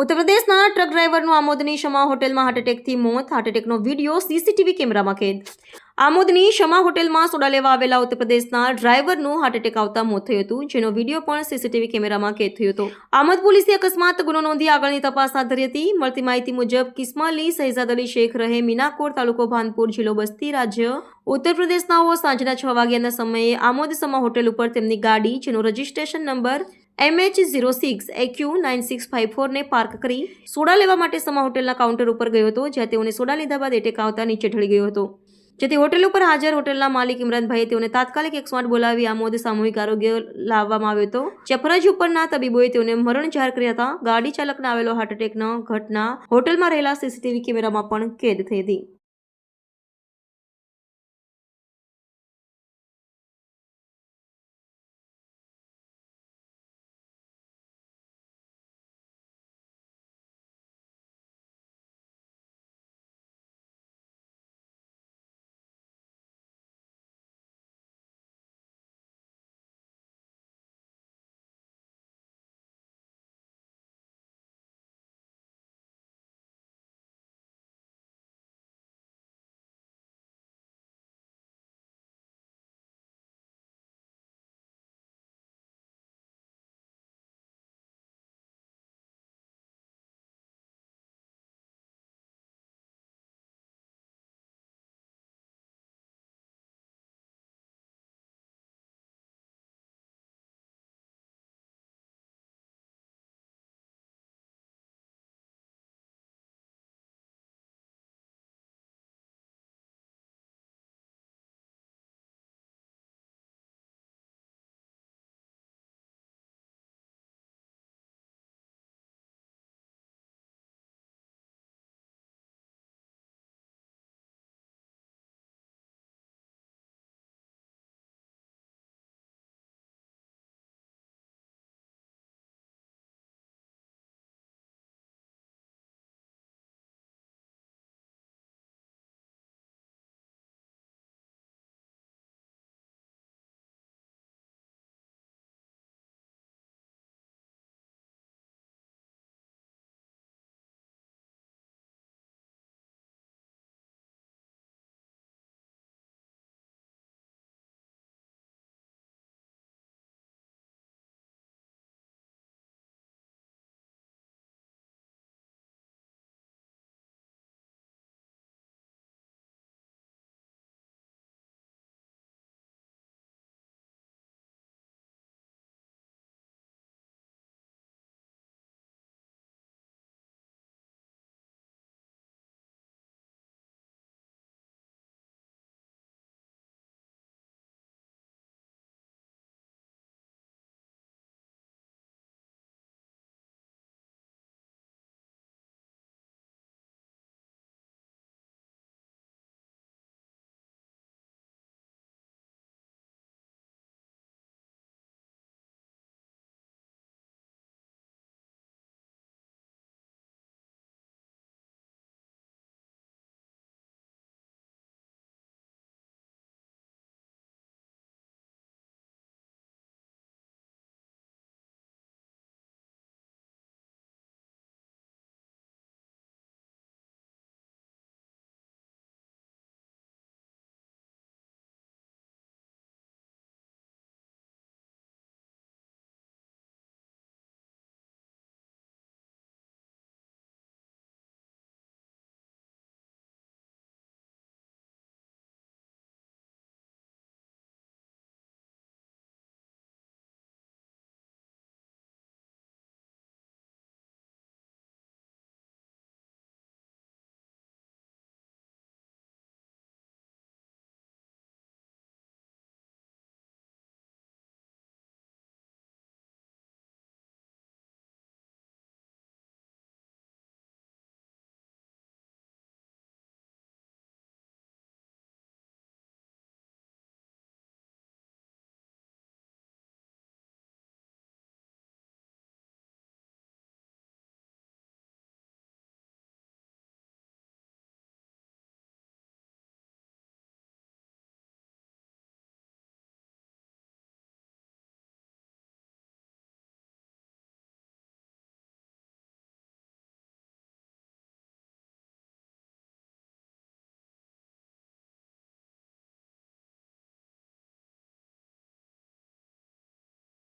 ઉત્તર પ્રદેશના ટ્રક ડ્રાઈવરનું આમોદની શમા હોટેલમાં હાર્ટ મોત હાર્ટ એટેકનો વીડિયો સીસીટીવી કેમેરામાં કેદ. આમોદની શમા હોટેલમાં સોડા લેવા આવેલા ઉત્તર પ્રદેશના ડ્રાઈવરનું હાર્ટ એટેક આવતા મોત થયું હતું, જેનો વીડિયો પણ સીસીટીવી કેમેરામાં કેદ થયો હતો. આમોદ પોલીસે અકસ્માત ગુનો નોંધી આગળની તપાસ હાથ ધરી હતી. મળતી માહિતી મુજબ, કિસ્માલી શહેજાદ અલી શેખ રહે મીનાકોર તાલુકો ભાનપુર જિલ્લો બસ્તી રાજ્ય ઉત્તર પ્રદેશના સાંજના છ વાગ્યાના સમયે આમોદ સમા હોટેલ ઉપર તેમની ગાડી, જેનો registration number MH zero six AQ nine six five ફોરને park કરી સોડા લેવા માટે સમા હોટેલના કાઉન્ટર ઉપર ગયો હતો, જ્યાં તેઓને સોડા લીધા બાદ એટેક આવતા નીચે ઢળી ગયો હતો. જેથી હોટેલ ઉપર હાજર હોટેલના માલિક ઇમરાનભાઈએ તેઓને તાત્કાલિક એકસો આઠ બોલાવી આમોદ સામૂહિક આરોગ્ય લાવવામાં આવ્યો હતો. જ્યાં ફરજ ઉપરના તબીબોએ તેઓને મરણ જાહેર કર્યા હતા. ગાડી ચાલકને આવેલો હાર્ટ એટેકનો ઘટના હોટેલમાં રહેલા સીસીટીવી કેમેરામાં પણ કેદ થઈ હતી.